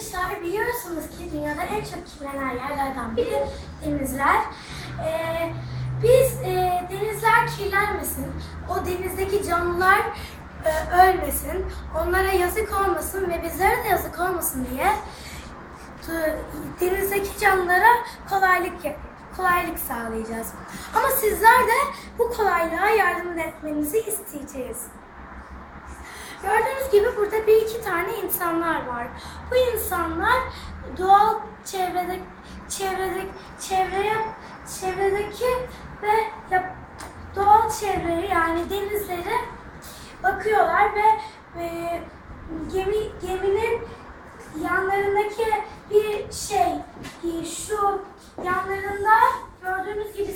Arkadaşlar biliyorsunuz ki dünyada en çok kirlenen yerlerden biri denizler. Ee, biz e, denizler kirlenmesin, o denizdeki canlılar e, ölmesin, onlara yazık olmasın ve bizlere de yazık olmasın diye denizdeki canlılara kolaylık kolaylık sağlayacağız. Ama sizler de bu kolaylığa yardım etmenizi isteyeceğiz. Gördüğünüz gibi burada bir iki tane insanlar var. Bu insanlar doğal çevrede çevrede çevreye çevredeki ve yap- doğal çevreye yani denizlere bakıyorlar ve e, gemi geminin yanlarındaki bir şey şu yanlarında gördüğünüz gibi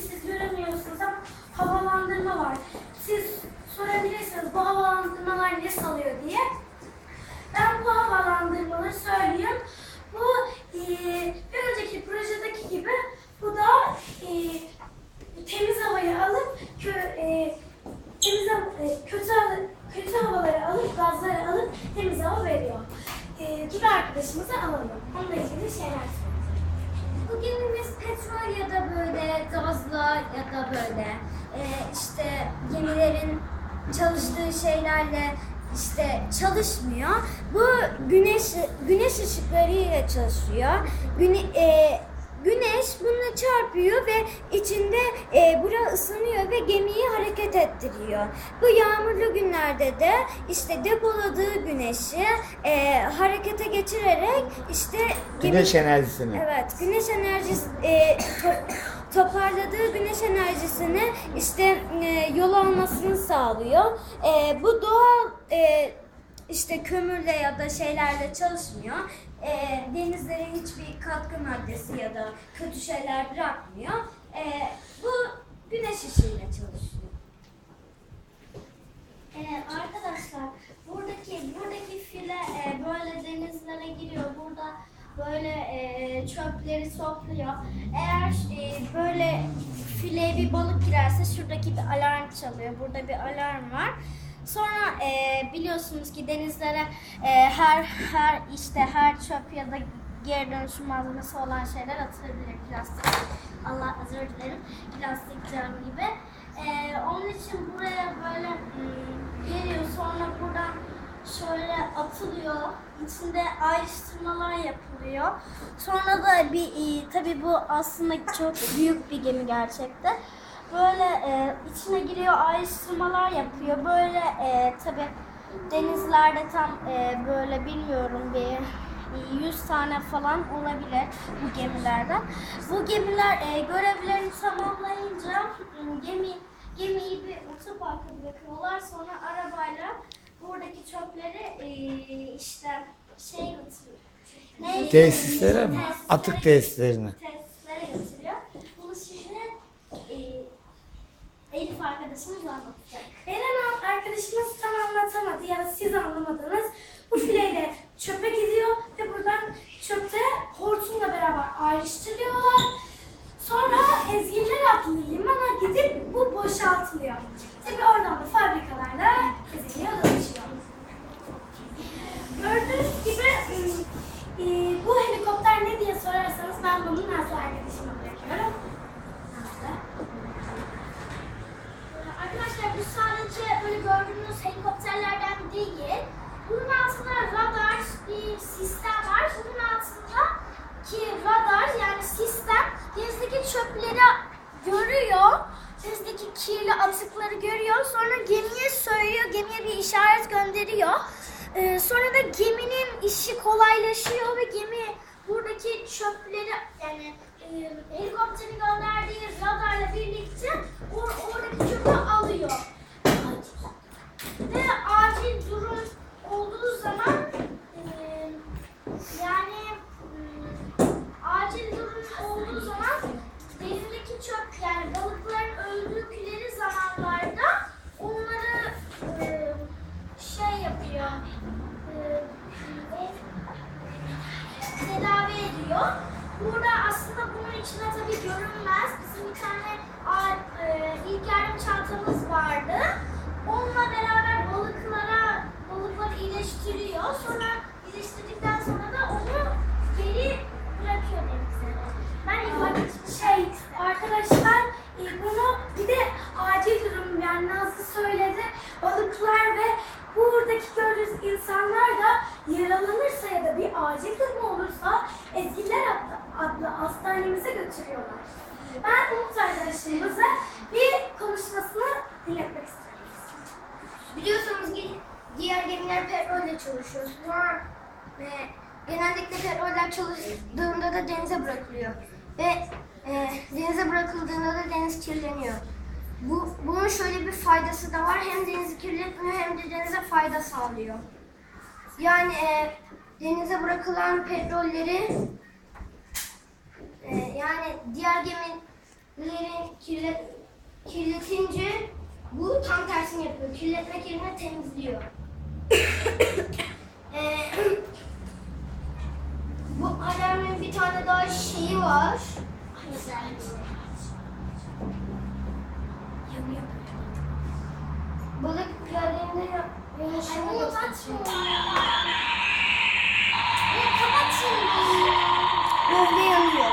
bu havalandırmalar ne salıyor diye. Ben bu havalandırmaları söyleyeyim. Bu e, bir önceki projedeki gibi bu da e, temiz havayı alıp kö, e, temiz e, kötü kötü havaları alıp gazları alıp temiz hava veriyor. E, dur arkadaşımızı alalım. Onunla ilgili şeyler. Bugün biz petrol ya da böyle gazla ya da böyle e, işte gemilerin çalıştığı şeylerle işte çalışmıyor. Bu güneş güneş ışıklarıyla çalışıyor. Güne, e, güneş bunu çarpıyor ve içinde e, bura ısınıyor ve gemiyi hareket ettiriyor. Bu yağmurlu günlerde de işte depoladığı güneşi e, harekete geçirerek işte gemi- Güneş enerjisini. Evet, güneş enerjisi e, toparladığı güneş enerjisini işte e, yol almasını sağlıyor. E, bu doğal e, işte kömürle ya da şeylerle çalışmıyor. E, denizlere hiçbir katkı maddesi ya da kötü şeyler bırakmıyor. E, bu güneş ışığıyla çalışıyor. Ee, arkadaşlar buradaki buradaki file e, böyle denizlere giriyor. Burada böyle e, çöpleri topluyor. Eğer e, böyle fileye bir balık girerse şuradaki bir alarm çalıyor. Burada bir alarm var. Sonra e, biliyorsunuz ki denizlere e, her her işte her çöp ya da geri dönüşüm malzemesi olan şeyler atılabilir. Plastik, Allah özür dilerim. Plastik cam gibi. Ee, onun için buraya böyle hmm, geliyor sonra buradan şöyle atılıyor. İçinde ayrıştırmalar yapılıyor. Sonra da bir e, tabii bu aslında çok büyük bir gemi gerçekte. Böyle e, içine giriyor ayrıştırmalar yapıyor. Böyle e, tabii denizlerde tam e, böyle bilmiyorum bir 100 tane falan olabilir bu gemilerden. Bu gemiler e, görevlerini tamamlayınca m, gemi gemiyi bir otoparka bırakıyorlar. Sonra arabayla buradaki çöpleri e, işte şey götürüyor. Ne? Tesislere mi? Tesislere- Atık tesislerine. Tesislere götürüyor. Bunu şimdi e, Elif arkadaşımız anlatacak. Eren arkadaşımız tam anlatamadı ya da siz anlamadınız. Bu fileyle çöpe gidiyor ve buradan çöpte hortumla beraber ayrıştırıyorlar. Sonra ezgiler adlı limana gidip bu boşaltılıyor. Tabii oradan da fabrikalarda ezgiler dolaşıyor. Gördüğünüz gibi ım, e, bu helikopter ne diye sorarsanız ben bunu Nazlı arkadaşıma bırakıyorum. Nazlı. Arkadaşlar bu sadece böyle gördüğünüz helikopterlerden değil. Bunun altında radar bir sistem var. Bunun altında ki radar yani sistem denizdeki çöpleri görüyor. Denizdeki kirli atıkları görüyor. Sonra gemiye söylüyor. Gemiye bir işaret gönderiyor. Ee, sonra da geminin işi kolaylaşıyor ve gemi buradaki çöpleri yani e, helikopterin gönderdiği radarla birlikte or- bir tane e, ilk yardım çantamız vardı. Onunla beraber balıklara balıkları iyileştiriyor. Sonra iyileştirdikten sonra da onu geri bırakıyor denize. Ben ilk şey arkadaşlar e, bunu bir de acil durum yani Nazlı söyledi. Balıklar ve buradaki gördüğünüz insanlar da yaralanırsa ya da bir acil durum olursa Eskiller adlı hastanemize götürüyorlar. Ben Umut arkadaşımıza bir konuşmasını dinletmek istiyorum. Biliyorsunuz ki diğer gemiler petrolle çalışıyor. Ve genellikle petroller çalıştığında da denize bırakılıyor. Ve e, denize bırakıldığında da deniz kirleniyor. Bu, bunun şöyle bir faydası da var. Hem denizi kirletmiyor hem de denize fayda sağlıyor. Yani e, denize bırakılan petrolleri e, yani diğer gemilerin kirlet, kirletince bu tam tersini yapıyor. Kirletmek yerine temizliyor. Ee, bu alarmın bir tane daha şeyi var. Balık geldiğinde ya- yanaşıyor. Ay, Umut açma. Umut kapat şimdi. Böyle yanıyor.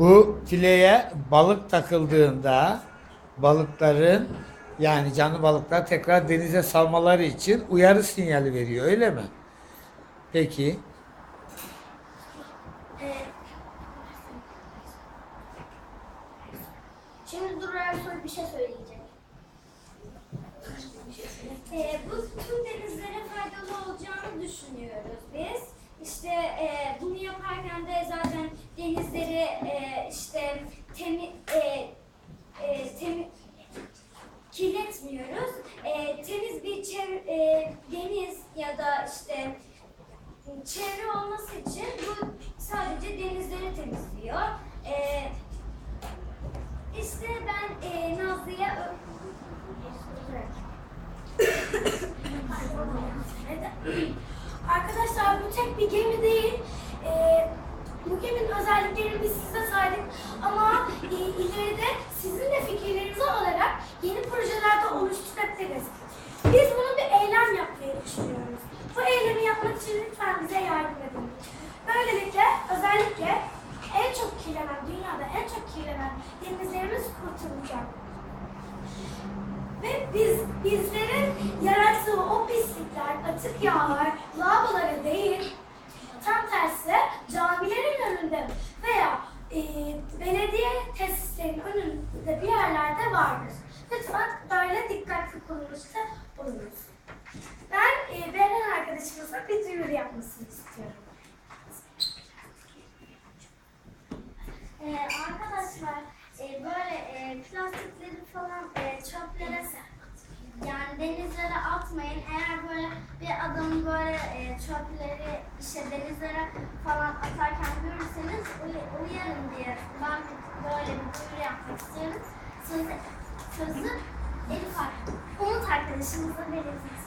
Bu fileye balık takıldığında balıkların yani canlı balıklar tekrar denize salmaları için uyarı sinyali veriyor öyle mi? Peki. Şimdi Dur Ersoy bir şey söyleyecek. Ee, bu tüm denizlere faydalı olacağını düşünüyoruz biz. İşte e, bunu yaparken de zaten denizleri e, işte temi, e, e, temi, kirletmiyoruz. E, temiz bir çev- e, deniz ya da işte çevre olması için bu sadece denizleri temizliyor. E, işte ben e, Nazlı'ya Arkadaşlar bu tek bir gemi değil. Bu geminin özelliklerini biz size saydık ama e, ileride sizin de fikirlerinizi alarak yeni projelerde oluşturabiliriz. Biz bunun bir eylem yapmayı düşünüyoruz. Bu eylemi yapmak için lütfen bize yardım edin. Böylelikle özellikle en çok kirlenen, dünyada en çok kirlenen denizlerimiz kurtulacak. Ve biz bizlerin yarattığı o pislikler, atık yağlar, lavabolara değil, tam tersi camilerin önünde veya e, belediye tesislerinin önünde bir yerlerde vardır. Lütfen böyle dikkatli kullanışta bulunuz. Ben e, Beren arkadaşımıza bir duyuru yapmasını istiyorum. Ee, arkadaşlar e, böyle e, plastikleri falan e, çöplere yani denizlere atmayın. Eğer böyle bir adam böyle e, çöpleri işte denizlere falan atarken görürseniz uy- uyarın diye ben böyle bir duyuru yapmak istiyorum. Sözü, sözü Elif ar- Umut arkadaşımıza verebilirsiniz.